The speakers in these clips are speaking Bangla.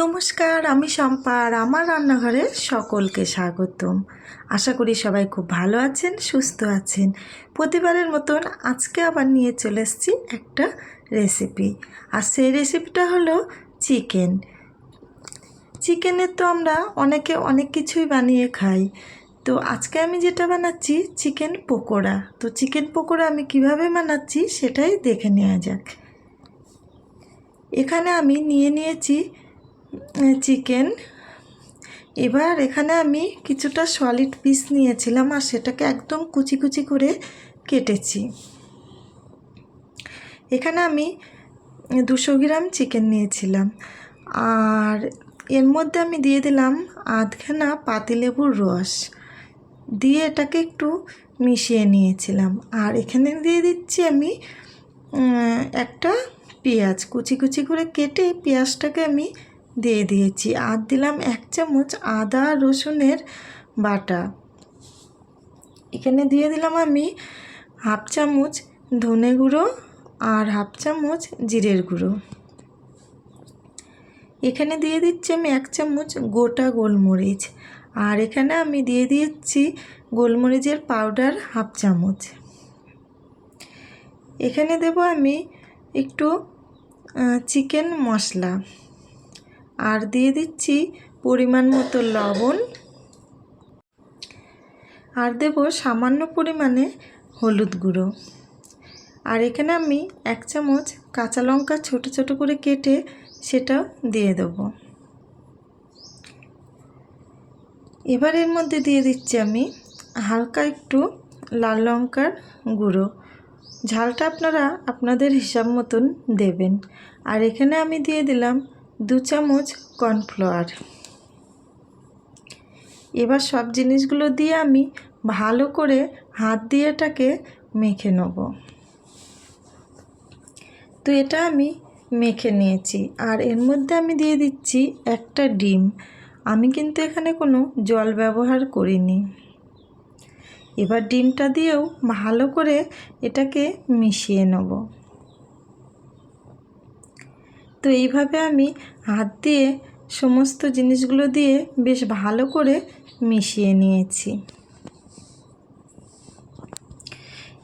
নমস্কার, আমি শম্পা আর আমার রান্নাঘরে সকলকে স্বাগতম। আশা করি সবাই খুব ভালো আছেন, সুস্থ আছেন। প্রতিবারের মতন আজকে আবার নিয়ে চলে এসেছি একটা রেসিপি আর সেই রেসিপিটা হলো চিকেন চিকেনের তো আমরা অনেকে অনেক কিছুই বানিয়ে খাই। তো আজকে আমি যেটা বানাচ্ছি চিকেন পকোড়া। তো চিকেন পকোড়া আমি কীভাবে বানাচ্ছি সেটাই দেখে নেওয়া যাক। এখানে আমি নিয়ে নিয়েছি চিকেন। এবার এখানে আমি কিছুটা সলিড পিস নিয়েছিলাম আর সেটাকে একদম কুচি কুচি করে কেটেছি। এখানে আমি দুশো গ্রাম চিকেন নিয়েছিলাম। আর এর মধ্যে আমি দিয়ে দিলাম আধখানা পাতিলেবুর রস। দিয়ে এটাকে একটু মিশিয়ে নিয়েছিলাম। আর এখানে দিয়ে দিচ্ছি আমি একটা পেঁয়াজ। কুচি কুচি করে কেটে পেঁয়াজটাকে আমি দিয়ে দিয়েছি। আর দিলাম এক চামচ আদা রসুনের বাটা। এখানে দিয়ে দিলাম আমি হাফ চামচ ধনে গুঁড়ো আর হাফ চামচ জিরের গুঁড়ো। এখানে দিয়ে দিচ্ছি আমি এক চামচ গোটা গোলমরিচ। আর এখানে আমি দিয়ে দিচ্ছি গোলমরিচের পাউডার হাফ চামচ। এখানে দেব আমি একটু চিকেন মশলা। আর দিয়ে দিচ্ছি পরিমাণ মতো লবণ। আর দেব সামান্য পরিমাণে হলুদ গুঁড়ো। আর এখানে আমি এক চামচ কাঁচা লঙ্কা ছোট ছোট করে কেটে সেটাও দিয়ে দেব। এবার এর মধ্যে দিয়ে দিচ্ছি আমি হালকা একটু লাল লঙ্কার গুঁড়ো। ঝালটা আপনারা আপনাদের হিসাব মতন দেবেন। আর এখানে আমি দিয়ে দিলাম দু চামচ কর্নফ্লাওয়ার। এবার সব জিনিসগুলো দিয়ে আমি ভালো করে হাত দিয়ে এটাকে মেখে নেব। তো এটা আমি মেখে নিয়েছি। আর এর মধ্যে আমি দিয়ে দিচ্ছি একটা ডিম। আমি কিন্তু এখানে কোনো জল ব্যবহার করিনি। এবার ডিমটা দিয়েও ভালো করে এটাকে মিশিয়ে নেব। তো এইভাবে আমি হাত দিয়ে সমস্ত জিনিসগুলো দিয়ে বেশ ভালো করে মিশিয়ে নিয়েছি।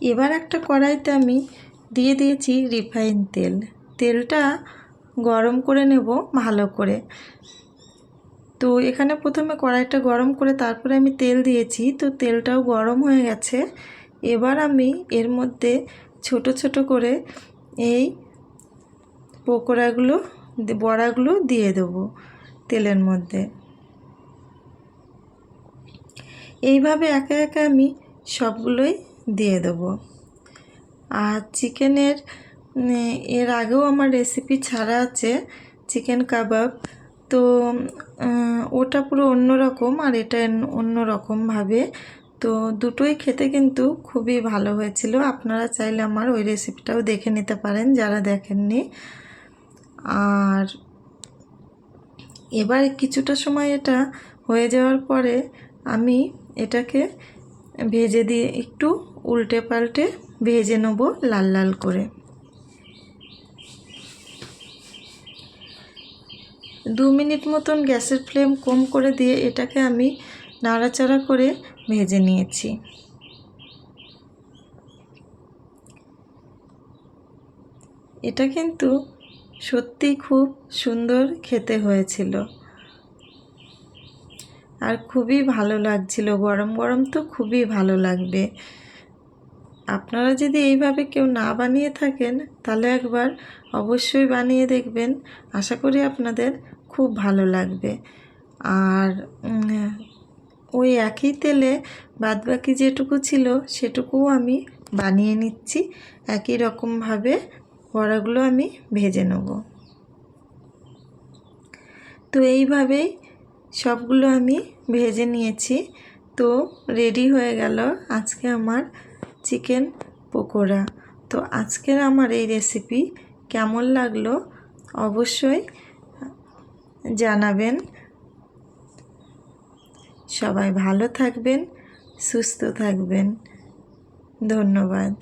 এবার একটা কড়াইতে আমি দিয়ে দিয়েছি রিফাইন তেল। তেলটা গরম করে নেব ভালো করে। তো এখানে প্রথমে কড়াইটা গরম করে তারপরে আমি তেল দিয়েছি। তো তেলটাও গরম হয়ে গেছে। এবার আমি এর মধ্যে ছোট ছোট করে এই পকোড়াগুলো বড়াগুলো দিয়ে দেবো তেলের মধ্যে। এইভাবে একে একে আমি সবগুলোই দিয়ে দেবো। আর চিকেনের এর আগেও আমার রেসিপি ছাড়া আছে চিকেন কাবাব। তো ওটা পুরো অন্য রকম আর এটা অন্য রকমভাবে তো দুটোই খেতে কিন্তু খুবই ভালো হয়েছিল। আপনারা চাইলে আমার ওই রেসিপিটাও দেখে নিতে পারেন যারা দেখেননি। আর এবার কিছুটা সময় এটা হয়ে যাওয়ার পরে আমি এটাকে ভেজে দিয়ে একটু উল্টে পাল্টে ভেজে নেব লাল লাল করে। দু মিনিট মতন গ্যাসের ফ্লেম কম করে দিয়ে এটাকে আমি নাড়াচাড়া করে ভেজে নিয়েছি। এটা কিন্তু সত্যি খুব সুন্দর খেতে হয়েছিল। আর খুবই ভালো লাগছিল। গরম গরম তো খুবই ভালো লাগবে। আপনারা যদি এইভাবে কেউ না বানিয়ে থাকেন, তাহলে একবার অবশ্যই বানিয়ে দেখবেন। আশা করি আপনাদের খুব ভালো লাগবে। আর ওই একই তেলে বাদবাকি যেটুকু ছিল, সেটুকুও আমি বানিয়ে নিচ্ছি। একই রকমভাবে বড়াগুলো আমি ভেজে নেব। তো এইভাবেই সবগুলো আমি ভেজে নিয়েছি। তো রেডি হয়ে গেল আজকে আমার চিকেন পকোড়া। তো আজকের আমার এই রেসিপি কেমন লাগল অবশ্যই জানাবেন। সবাই ভালো থাকবেন, সুস্থ থাকবেন। ধন্যবাদ।